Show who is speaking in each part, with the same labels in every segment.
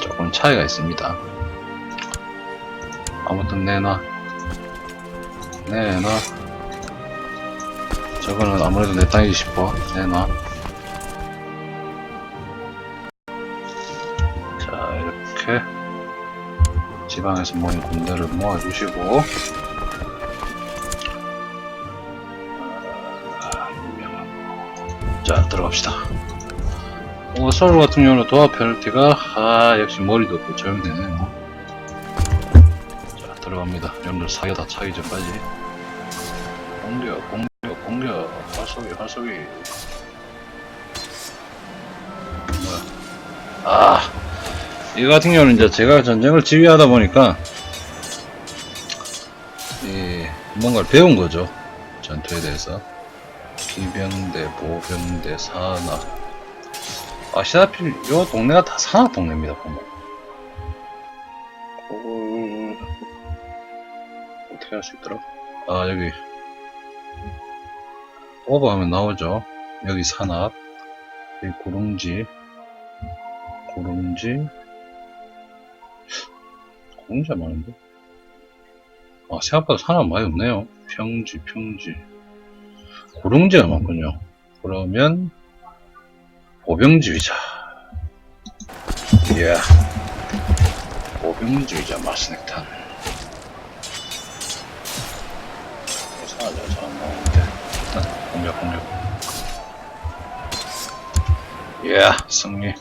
Speaker 1: 조금 차이가 있습니다. 아무튼 내놔. 내놔. 저거는 아무래도 내 땅이기 싶어. 내놔. 자, 이렇게 지방에서 모인 군대를 모아주시고 자, 들어갑시다. 어, 서울 같은 경우는 도합 페널티가, 아, 역시 머리도 없고 조용되네요. 자, 들어갑니다. 여러분들 사겨 다 차기 전까지. 공격, 공격, 공격. 활쏘기, 활쏘기. 뭐야. 아, 이거 같은 경우는 이제 제가 전쟁을 지휘하다 보니까, 이, 뭔가를 배운 거죠. 전투에 대해서. 기병대, 보병대, 산악. 아시다시피 요 동네가 다 산악 동네입니다, 보면. 그걸 어떻게 할 수 있더라? 아 여기 오버하면 나오죠. 여기 산악, 여기 구릉지, 구릉지, 구릉지가 많은데? 아 생각보다 산악 많이 없네요. 평지, 평지. 고릉지가 많군요. 그러면 보병지휘자. 예. 보병지휘자 마스넥탄. 이상하죠. 잘안 나오는데. 일단 공격 공격. 예. 승리.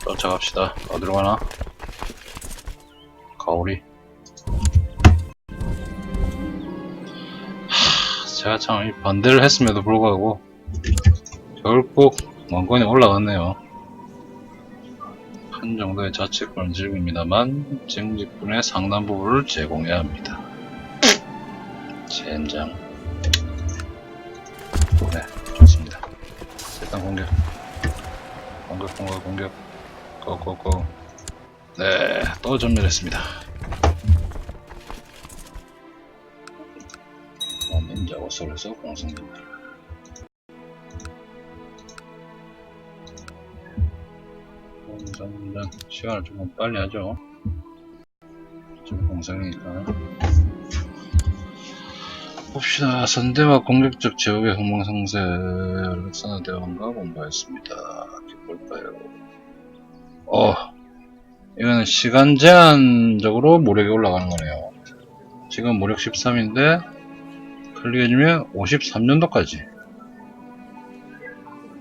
Speaker 1: 쫓아갑시다. 어디로 가나? 가오리. 제가 참이 반대를 했음에도 불구하고 결국 원권이 올라갔네요. 한 정도의 자치권은 즐깁니다만 정직분의 상당 부분을 제공해야 합니다. 젠장. 네, 좋습니다. 일단 공격. 공격, 공격, 공격. 고고고. 네, 또 전멸했습니다. 닌자 워솔에서 공성전멸. 공성전 시간을 조금 빨리 하죠. 지금 공성이니까. 봅시다. 선대와 공격적 제국의 흥망성쇠 알렉산더 대왕과 공부했습니다. 볼까요? 어, 이거는 시간 제한적으로 무력이 올라가는 거네요. 지금 무력 13인데 클릭해주면 53년도까지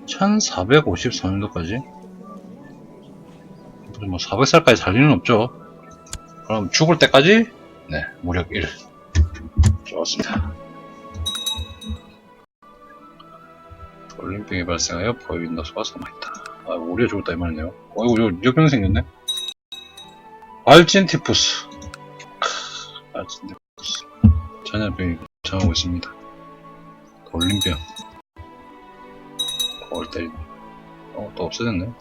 Speaker 1: 1453년도까지 뭐 400살까지 살 리는 없죠. 그럼 죽을 때까지? 네 무력 1 좋습니다. 올림픽이 발생하여 포윈도수가 사망했다. 아 우리가 죽었다 이 말이네요. 어이구 이거 역병 생겼네. 알진티푸스. 크, 알진티푸스. 전염병이 정하고 있습니다. 돌림병. 거울 때리고. 어, 또 없어졌네.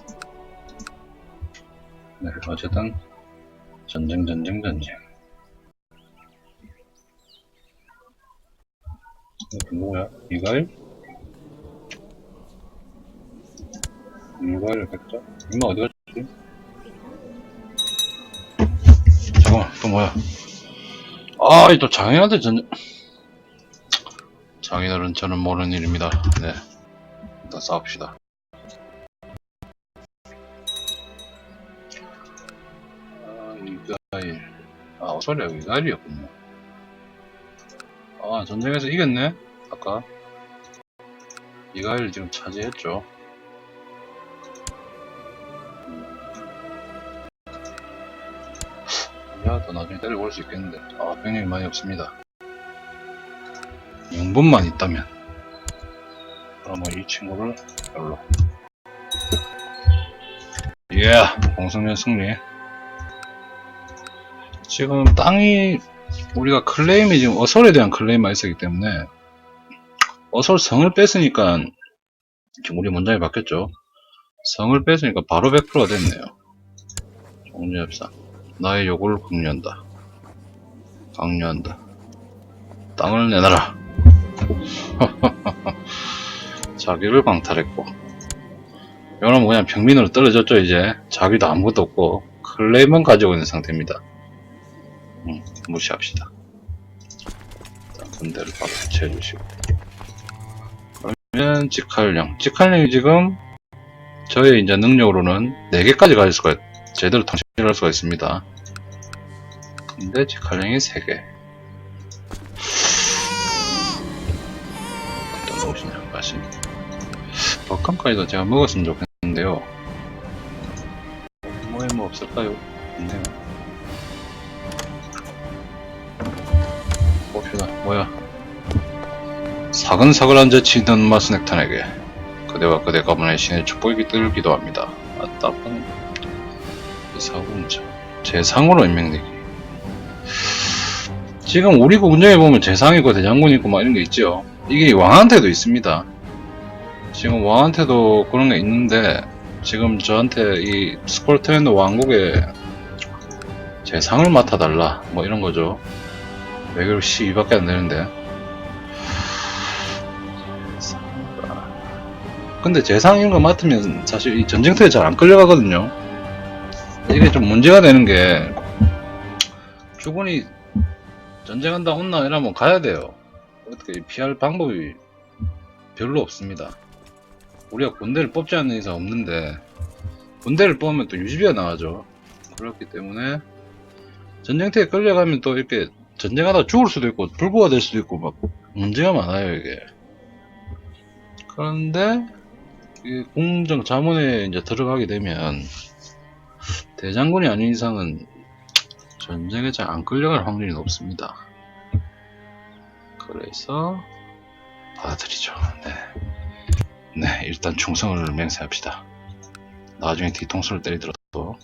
Speaker 1: 네, 어쨌든, 전쟁, 전쟁, 전쟁. 이게 뭐야? 이가일? 이가일 백자? 이마 어디 갔지? 잠깐만, 또 뭐야? 아, 이 또 장애한테 전쟁. 장인어른 저는 모르는 일입니다. 네. 일단 싸웁시다. 이가일. 아, 소리야, 이가일이었군요. 아, 전쟁에서 이겼네? 아까. 이가일 지금 차지했죠. 야, 더 나중에 데리고 올 수 있겠는데. 아, 병력이 많이 없습니다. 명분만 있다면 그러면 이 친구를 별로 예 공성전 승리 지금 땅이 우리가 클레임이 지금 어설에 대한 클레임만 있었기 때문에 어설 성을 뺐으니까 지금 우리 문장이 바뀌었죠. 성을 뺐으니까 바로 100%가 됐네요. 종료협상. 나의 요구를 강요한다. 강요한다. 땅을 내놔라. 자기를 방탈했고. 여러분 그냥 평민으로 떨어졌죠 이제. 자기도 아무것도 없고. 클레임만 가지고 있는 상태입니다 음, 무시합시다. 일단 군대를 바로 해주시고. 그러면 직할령. 직할령이 지금 저의 이제 능력으로는 4개까지 가질 수가 있, 제대로 통신을 할 수가 있습니다. 근데 직할령이 3개. 어떤 것이냐 맛이 버칸까지도 제가 먹었으면 좋겠는데요. 뭐에 뭐 없을까요? 없네요 봅시다. 뭐야? 사근사근한 재치는 마스넥탄에게 그대와 그대 가문의 신의 축복이 뜨기도 합니다. 아따분 사군자 재상으로 임명되기. 지금 우리 군정에 보면 재상이고 대장군 있고 막 이런 게 있죠. 이게 왕한테도 있습니다. 지금 왕한테도 그런 게 있는데 지금 저한테 이 스콜트랜드 왕국에 재상을 맡아달라. 뭐 이런 거죠 외교로 12 밖에 안 되는데. 근데 재상인 거 맡으면 사실 이 전쟁터에 잘 안 끌려가거든요. 이게 좀 문제가 되는 게 주군이 전쟁한다 혼나 이러면 가야 돼요. 어떻게 피할 방법이 별로 없습니다. 우리가 군대를 뽑지 않는 이상 없는데 군대를 뽑으면 또 유지비가 나가죠. 그렇기 때문에 전쟁터에 끌려가면 또 이렇게 전쟁하다 죽을 수도 있고 불구가 될 수도 있고 막 문제가 많아요 이게 그런데 이 공정 자문에 이제 들어가게 되면 대장군이 아닌 이상은 전쟁에 잘 안 끌려갈 확률이 높습니다 그래서 받아들이죠 네. 네, 일단 충성을 맹세합시다. 나중에 뒤통수를 때리더라도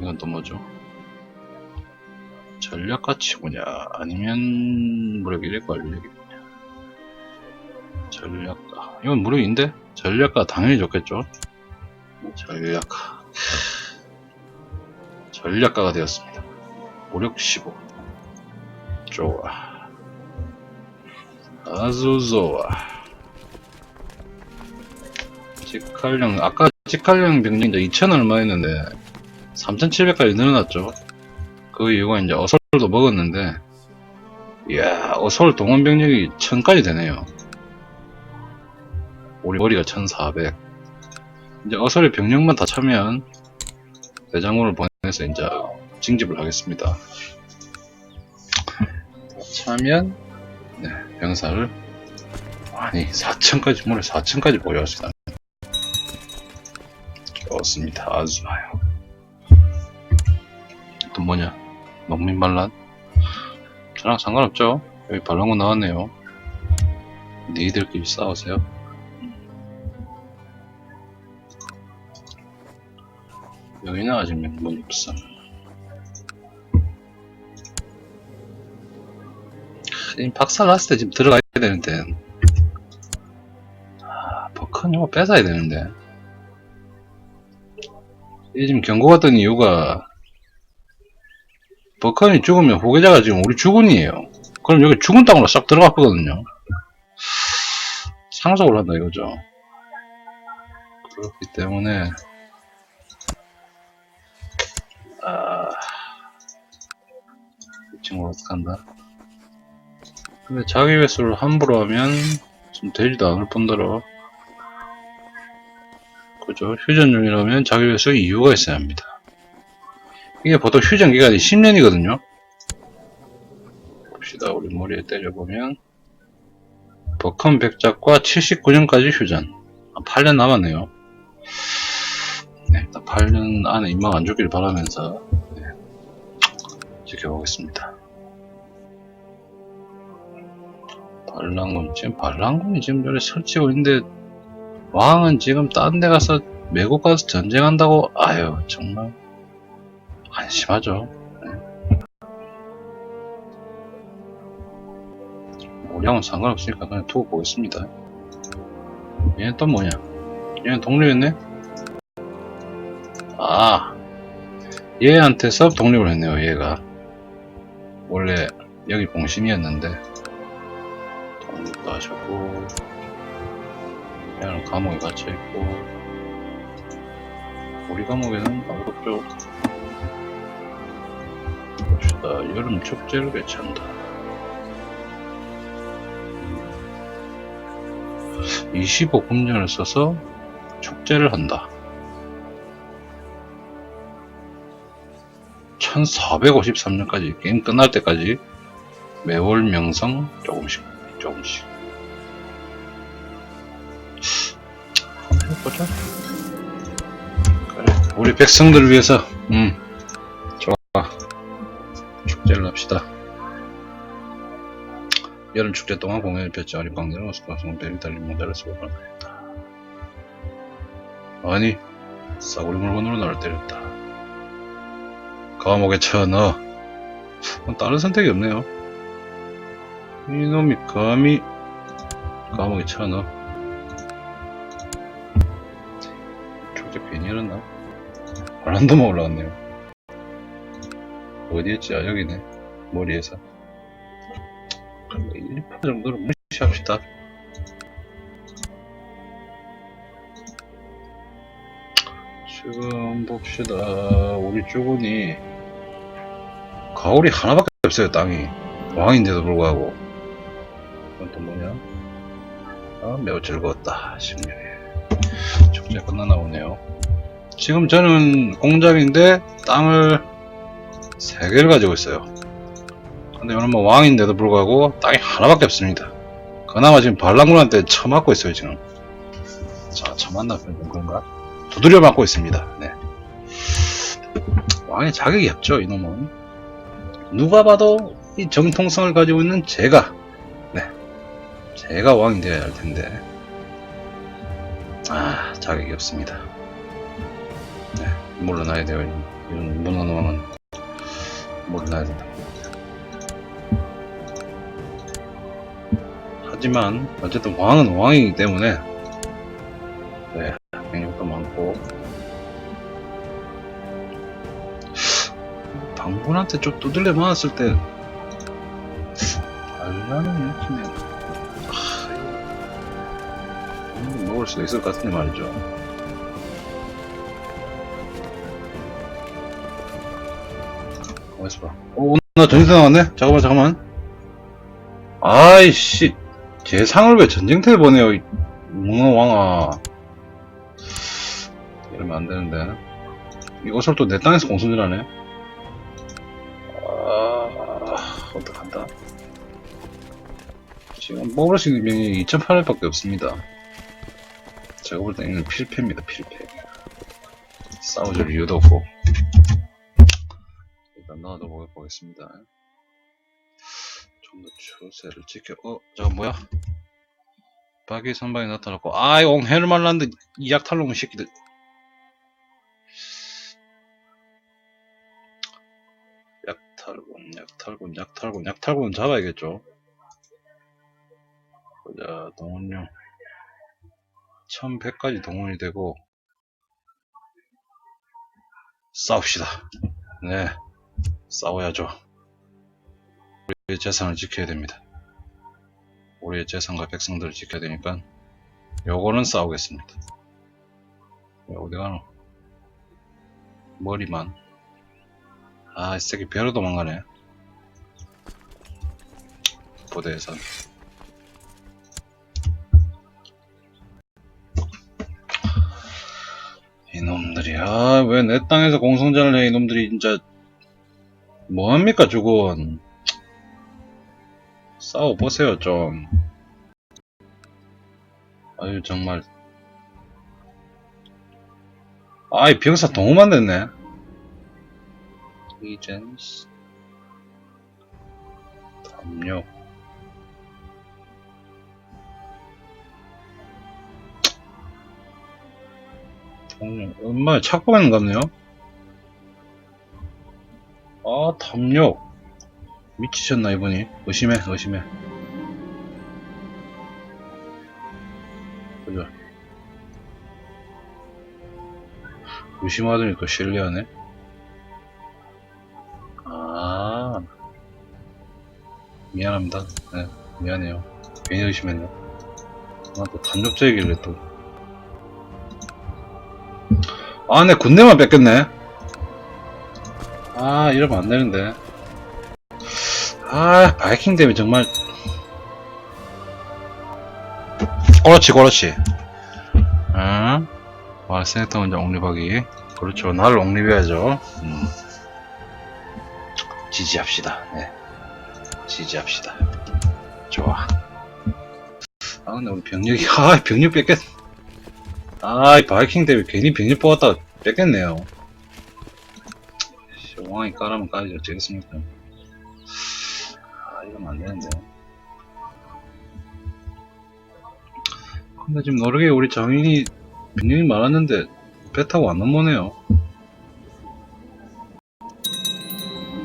Speaker 1: 이건 또 뭐죠? 전략 가 치고냐 아니면 무력 일액 관리력이냐 전략가 이건 무력인데? 전략가 당연히 좋겠죠? 전략가 전략가가 되었습니다. 무력 15 좋아 아주 좋아. 직할령, 아까 직할령 병력 이제 2,000 얼마 했는데, 3,700까지 늘어났죠. 그 이유가 이제 어설도 먹었는데, 이야, 어설 동원 병력이 1000까지 되네요. 우리 머리가 1400. 이제 어설의 병력만 다 차면, 대장군을 보내서 이제 징집을 하겠습니다. 다 차면, 네, 병사를 아니 4층까지 무려 4층까지 보유할 수 있다. 좋습니다. 아주 좋아요. 또 뭐냐? 농민 반란? 저랑 상관없죠. 여기 반란군 나왔네요. 니들끼리 싸우세요. 여기는 아직 명분이 없어. 이 박살 났을 때 지금 들어가야 되는데 아, 버큰 이거 뺏어야 되는데 이 지금 경고 같던 이유가 버컨이 죽으면 후계자가 지금 우리 주군이에요. 그럼 여기 죽은 땅으로 싹 들어갔거든요. 상속을 한다 이거죠. 그렇기 때문에 아... 이 친구 어떡한다? 근데 자기 회수를 함부로 하면 좀 되지도 않을 뿐더러. 그죠? 휴전 중이라면 자기 회수에 이유가 있어야 합니다 이게 보통 휴전 기간이 10년이거든요. 봅시다. 우리 머리에 때려보면 버컨 백작과 79년까지 휴전. 아, 8년 남았네요. 네, 일단 8년 안에 임망 안 죽길 바라면서 네, 지켜보겠습니다. 반란군 지금 반란군이 지금 저래 설치고 있는데 왕은 지금 딴 데 가서 외국 가서 전쟁한다고? 아유 정말 안심하죠. 네. 우리하고는 상관없으니까 그냥 두고 보겠습니다. 얘는 또 뭐냐? 얘는 독립했네? 아 얘한테서 독립을 했네요 얘가. 원래 여기 봉신이었는데. 독립도 하셨고 얘는 감옥에 갇혀있고. 우리 감옥에는 없죠 봅시다. 여름 축제를 개최한다. 25금년을 써서 축제를 한다. 1453년까지 게임 끝날 때까지 매월 명성 조금씩 조금씩. 해보자. 그래 우리 백성들을 위해서 음 축제를 합시다. 여름 축제 동안 공연을 펼쳐 아리 광대는 어스파성 베리 달린 모델을 쓰고 발표했다. 아니 싸구려 물건으로 나를 때렸다. 감옥에 쳐넣어 다른 선택이 없네요. 이놈이 감히 감옥에 쳐넣어 축제 괜히 열었나? 바람도만 올라갔네요 어디였지? 아 여기네. 머리에서. 1% 정도는 무시합시다. 지금 봅시다. 우리 쪽은이 가을이 하나밖에 없어요 땅이. 왕인데도 불구하고. 이건 또 뭐냐? 아, 매우 즐거웠다. 16일 축제 끝나나 보네요. 지금 저는 공작인데 땅을 3개를 가지고 있어요. 근데 이건 뭐 왕인데도 불구하고 땅이 하나밖에 없습니다. 그나마 지금 발랑군한테 처맞고 있어요 지금. 자 처맞나 좀 그런가? 두드려 맞고 있습니다. 네. 왕의 자격이 없죠 이놈은. 누가 봐도 이 정통성을 가지고 있는 제가. 네. 제가 왕이 되어야 할 텐데. 아 자격이 없습니다. 네. 물러나야 돼요 이런 무난 왕은 물러나야 된다. 하지만 어쨌든 왕은 왕이기 때문에 네 병력도 많고. 당군한테 좀 두들려 맞았을 때 하, 이거 먹을 수 있을 것 같은데 말이죠 가만있어 봐 어, 나 전쟁터 나왔네? 잠깐만 잠깐만. 아이씨 제 상을 왜 전쟁터에 보내요 이 문어 왕아. 이러면 안 되는데. 이것을 또내 땅에서 공손질하네. 아 어떡한다. 지금 뽑을 수 있는 명이 2800밖에 없습니다. 제가 볼 때는 필패입니다 필패. 싸워줄 이유도 없고 나도 먹어보겠습니다. 좀 더 추세를 지켜. 어 저거 뭐야? 박이 선방에 나타났고. 아이 옹 헤르말란드 이 약탈놈 새끼들. 약탈군 약탈군 약탈군 약탈군 잡아야겠죠? 보자 동원령 1100까지 동원이 되고. 싸웁시다. 네 싸워야죠 우리의 재산을 지켜야 됩니다 우리의 재산과 백성들을 지켜야 되니까 요거는 싸우겠습니다 야, 어디 가노 머리만 아, 이 새끼 배로 도망가네. 부대에선. 이놈들이, 아, 왜 내 땅에서 공성전을 해, 이놈들이, 진짜. 뭐합니까, 저건. 싸워보세요, 좀. 아유, 정말. 아이, 병사 동호만 됐네. 리젠스 담요 동력 엄마 착고만 같네요 아 담력 미치셨나 이분이 의심해 의심해 그죠 의심하더니 그 신뢰하네 아, 미안합니다. 네, 미안해요. 괜히 의심했네. 아, 또 단족제이길래 또. 아, 내 군대만 뺏겼네. 아, 이러면 안 되는데. 아, 바이킹 때문에 정말. 그렇지, 그렇지. 응? 와, 세네터 먼저 옹립하기. 그렇죠. 나를 옹립해야죠. 음. 지지합시다. 네. 지지합시다. 좋아. 아, 근데 우리 병력이, 아, 병력 뺏겼, 아, 이 바이킹 때문에 괜히 병력 뽑았다가 뺏겼네요. 씨, 왕이 까라면 까야지, 어쩌겠습니까. 아, 이러면 안 되는데. 근데 지금 노르게 우리 장인이 병력이 많았는데, 배 타고 안 넘어네요.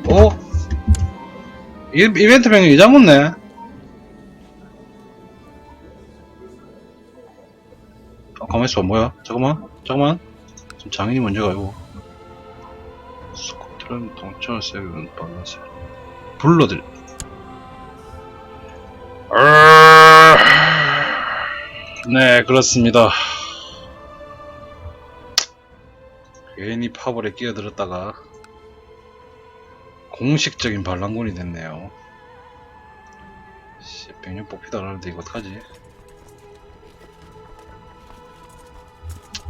Speaker 1: 어? 이, 이벤트 병력 이장 묻네? 아, 가만있어, 뭐야? 잠깐만, 잠깐만. 지금 장인이 먼저 가고. 스코틀랜드 동철 세계는 빨간색. 불러들. 아, 네, 그렇습니다. 괜히 파벌에 끼어들었다가 공식적인 반란군이 됐네요. 씨, 병력 뽑히다 그러는데 이거 어떡하지?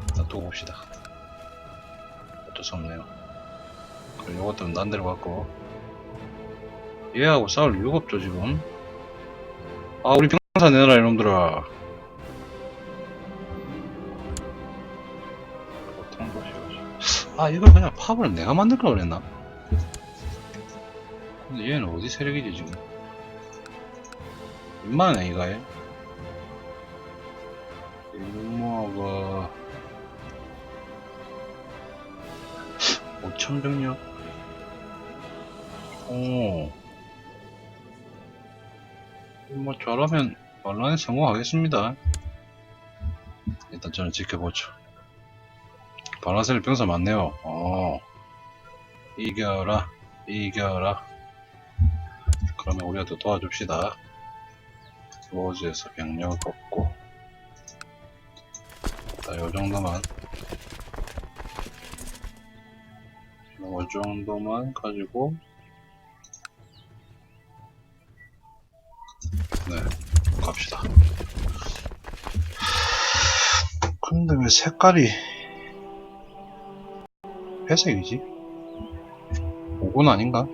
Speaker 1: 일단 두고 봅시다. 어쩔 수 없네요. 그럼 요것도 난 데로 갔고. 얘하고 싸울 이유가 없죠, 지금. 아, 우리 병사 내놔라, 이놈들아. 아, 이걸 그냥 팝을 내가 만들 걸 그랬나? 근데 얘는 어디 세력이지, 지금? 얼마네, 이거에? 일모아가 5천 병력? 오. 뭐, 저라면, 반란에 성공하겠습니다. 일단 저는 지켜보죠. 반란세력 병사 많네요. 어. 이겨라, 이겨라. 그러면 우리가 또 도와줍시다. 로즈에서 병력을 뽑고. 자, 요 정도만. 요 정도만 가지고. 근데 왜 색깔이 회색이지? 오건 아닌가?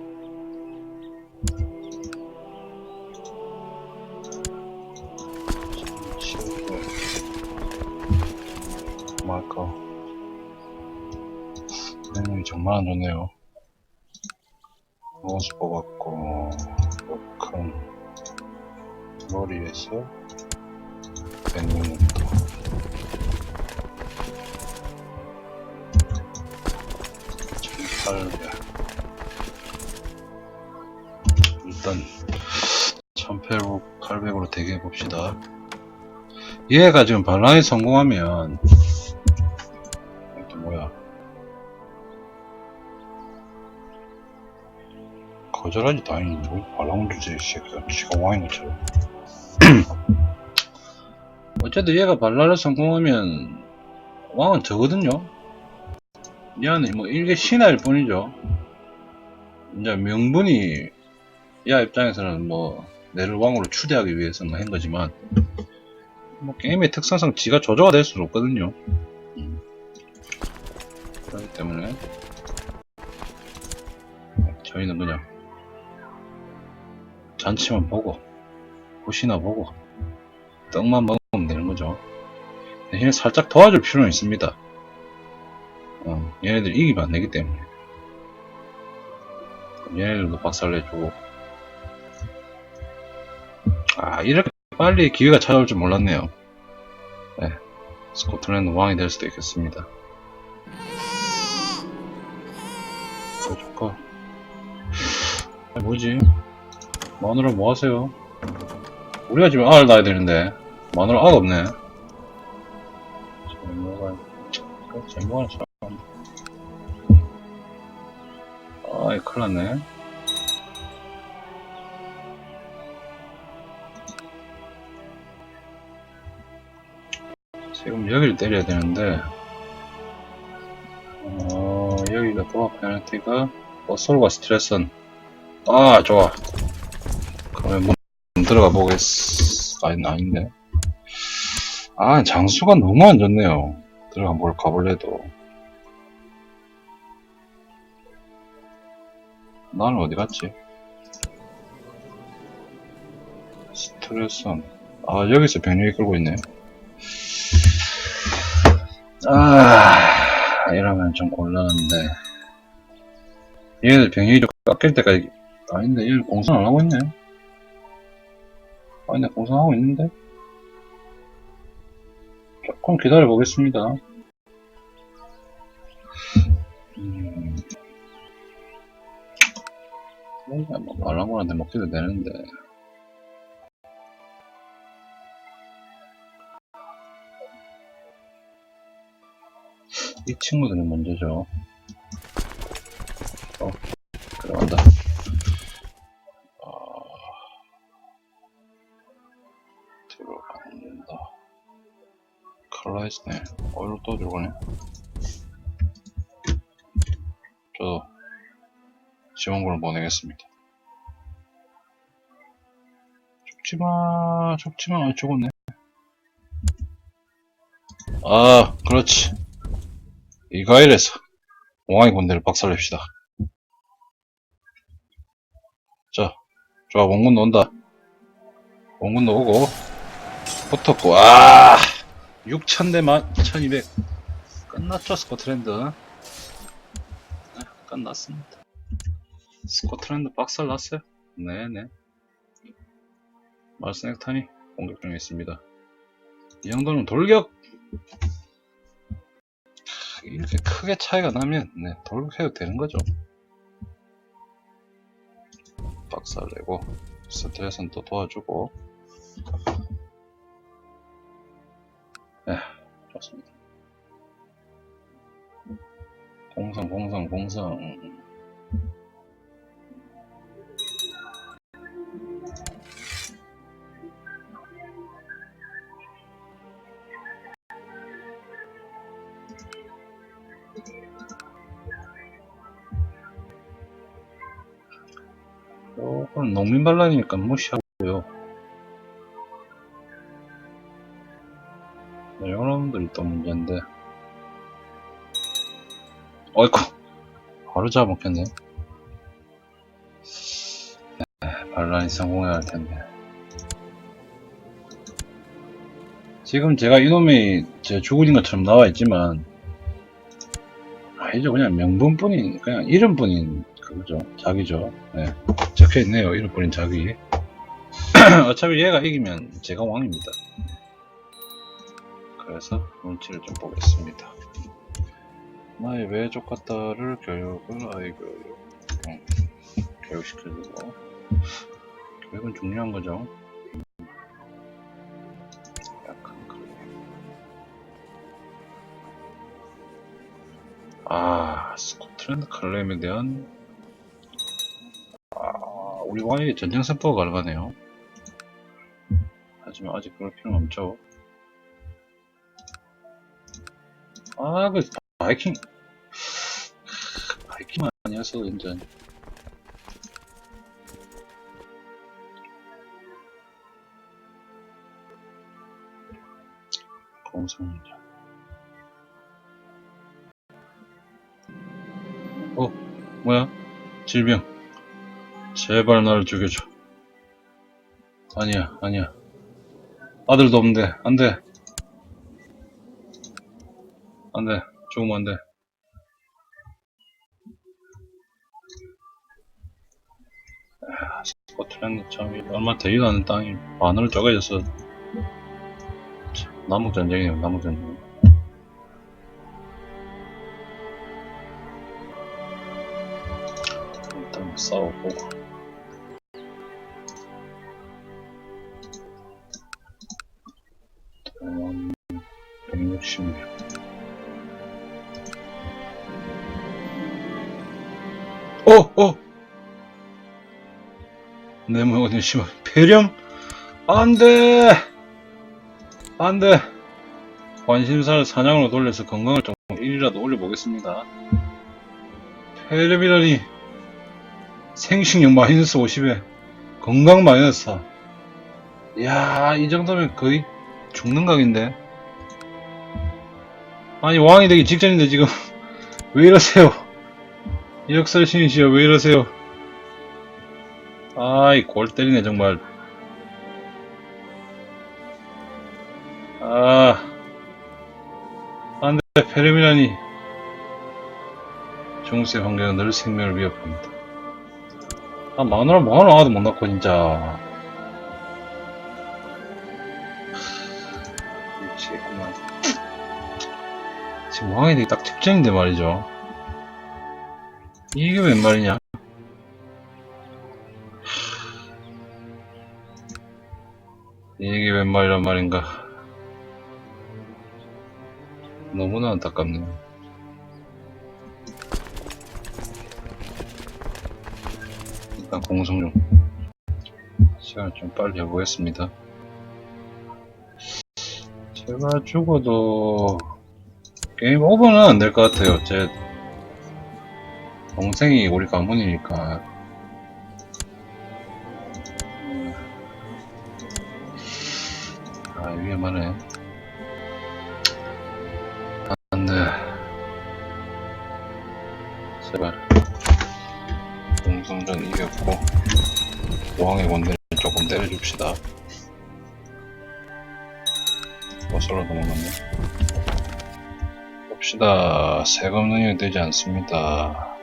Speaker 1: 마커 내용이 정말 안 좋네요 로즈 뽑았고 로큰 머리에서 백육 문도 천팔백 일단 1800, 800으로 대기해 봅시다. 얘가 지금 반란에 성공하면 또 뭐야? 거절하지 다행히 뭐 반란 주제에 새끼가 지가 왕인 것처럼. 어쨌든 얘가 반란을 성공하면 왕은 저거든요 얘는 뭐 일개 신하일 뿐이죠 이제 명분이 야 입장에서는 뭐 내를 왕으로 추대하기 위해서 뭐 한 거지만 뭐 게임의 특성상 지가 조조가 될 수는 없거든요. 음. 그렇기 때문에 저희는 그냥 잔치만 보고 호시나 보고 떡만 먹으면 되는 거죠. 대신에 살짝 도와줄 필요는 있습니다. 어, 얘네들 이기면 안 되기 때문에 얘네들도 박살내주고 아 이렇게 빨리 기회가 찾아올 줄 몰랐네요. 네, 스코틀랜드 왕이 될 수도 있겠습니다. 뭐 좋까? 뭐지? 마누라 뭐 하세요? 우리가 지금 알을 낳아야 되는데 마누라 알 없네. 제모가 제모가 참. 아이 큰일 났네. 지금 여기를 때려야 되는데 어 여기가 도어 페널티가 어솔과 스트레스는 아 좋아. 그러면 문, 문 들어가 보겠어 아니 아닌데. 아 장수가 너무 안 좋네요. 들어가 뭘 가볼래도 나는 어디 갔지? 스트레스는 아 여기서 병력이 끌고 있네. 아 이러면 좀 곤란한데. 얘들 병력이 좀 깎일 때까지 아닌데 얘들 공선 안 하고 있네. 아닌데 공선하고 있는데? 조금 기다려 보겠습니다. 음 뭔가 뭐 말랑거한테 먹기도 되는데 이 친구들은 문제죠. 어, 들어간다. 아, 들어간다. 칼라이스네. 어디로 또 들어가네? 지원군을 보내겠습니다. 죽지마, 죽지마, 아, 죽었네. 아, 그렇지. 이거 이래서 옹황이 군대를 박살냅시다. 자, 좋아, 원군도 온다. 원군도 오고, 붙었고, 아! 6,000대 만, 1200. 끝났죠, 스코틀랜드. 네, 끝났습니다. 스코틀랜드 박살 났어요. 네네. 말스넥탄이 공격 중에 있습니다. 이 정도는 돌격! 이렇게 크게 차이가 나면 네, 돌격해도 되는 거죠. 박살 내고 스트레스는 또 도와주고 네, 좋습니다. 공성 공성 공성 농민 반란이니까 무시하고요. 네, 여러분들이 또 문제인데. 어이쿠, 바로 잡아먹겠네. 네, 반란이 성공해야 할 텐데. 지금 제가 이놈이 제 죽은 것처럼 나와 있지만, 아니죠. 그냥 명분뿐인, 그냥 이름뿐인 그거죠. 자기죠. 네. 적혀 있네요. 이름뿐인 자기. 어차피 얘가 이기면 제가 왕입니다. 그래서 눈치를 좀 보겠습니다. 나의 외족 같다를 교육을 아이고 응. 교육시켜주고 교육은 중요한 거죠. 약간 그래. 아 스코틀랜드 칼렘에 대한 아, 우리 왕에게 전쟁 선포가 가능하네요. 하지만 아직 그럴 필요는 없죠. 아, 그, 바이킹. 바이킹 아니어서, 완전. 공성자. 어, 뭐야? 질병. 제발 나를 죽여줘. 아니야, 아니야. 아들도 없는데, 안 돼. 안 돼. 죽으면 안 돼. 아, 스코틀랜드 참, 얼마 되지도 않은 땅이 반으로 쪼개져서, 참, 남북 전쟁이에요, 남북 전쟁. 일단 싸워보고. 대원 166. 어, 어! 내 모든 심한 폐렴? 안 돼! 안 돼! 관심사를 사냥으로 돌려서 건강을 좀 1이라도 올려보겠습니다. 페르미라니 생식력 마이너스 50에 건강 마이너스 4. 이야, 이 정도면 거의 죽는 각인데. 아니, 왕이 되기 직전인데 지금 왜 이러세요? 역설 신이시여, 왜 이러세요? 아이, 골 때리네, 정말. 아, 안 돼, 페르미라니. 중세 환경은 늘 생명을 위협합니다. 아, 마누라 뭐하러 나와도 못 낳고, 진짜. 지금 왕이 되기 딱 직전인데 말이죠. 이게 웬 말이냐? 이게 웬 말이란 말인가? 너무나 안타깝네요. 일단 공성 좀 시간을 좀 빨리 해보겠습니다. 제가 죽어도 게임 오버는 안 될 것 같아요. 제 동생이 우리 가문이니까. 아 위험하네. 안 돼. 제발. 공성전 이겼고 왕의 원대를 조금 때려줍시다. 버슬로 넘어갔네. 봅시다. 세금 능력이 되지 않습니다.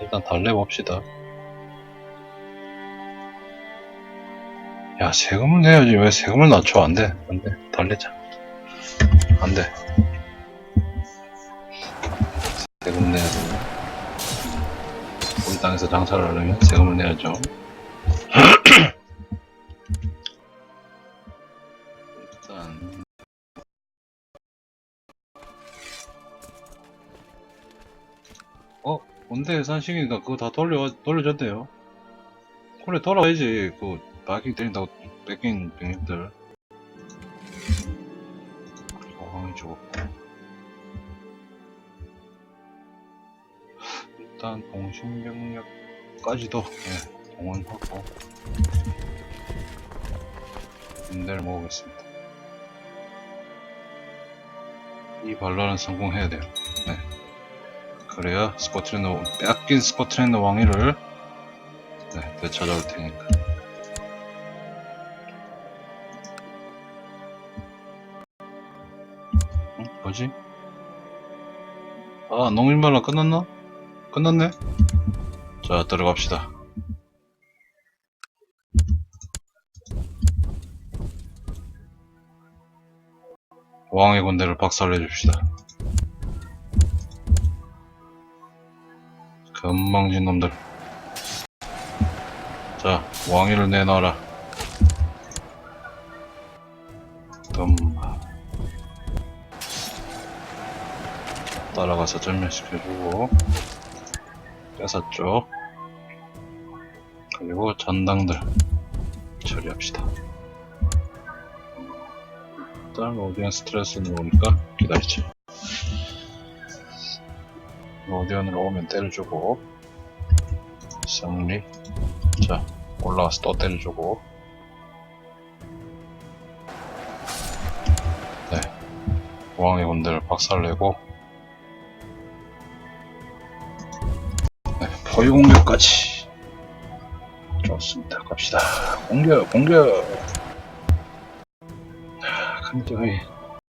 Speaker 1: 일단 달래봅시다. 야, 세금을 내야지. 왜 세금을 낮춰? 안 돼. 안 돼. 달래자. 안 돼. 세금 내야 돼. 우리 땅에서 장사를 하려면 세금을 내야죠. 어? 뭔데 해산식이니까 그거 다 돌려 돌려줬대요. 그래 돌아와야지. 그 바이킹 때린다고 뺏긴 병력들. 어항이 죽었고. 일단 공신병력까지도 예, 동원하고 군대를 모으겠습니다. 이 반란은 성공해야 돼요. 네. 그래야 스코틀랜드 뺏긴 스코틀랜드 왕위를 네, 되찾아올 테니까. 응? 뭐지? 아, 농민 반란 끝났나? 끝났네? 자, 들어갑시다. 왕의 군대를 박살내 줍시다. 건망진 놈들. 자, 왕위를 내놔라. 덤. 따라가서 전멸시켜주고, 뺏었죠. 그리고 전당들 처리합시다. 일단 오디언 스트레스는 오니까 기다리죠. 오디언으로 오면 때려주고 승리. 자 올라가서 또 때려주고. 네. 왕의 군대를 박살내고. 네, 포위 공격까지. 좋습니다. 갑시다. 공격 공격! 아, 근데 왜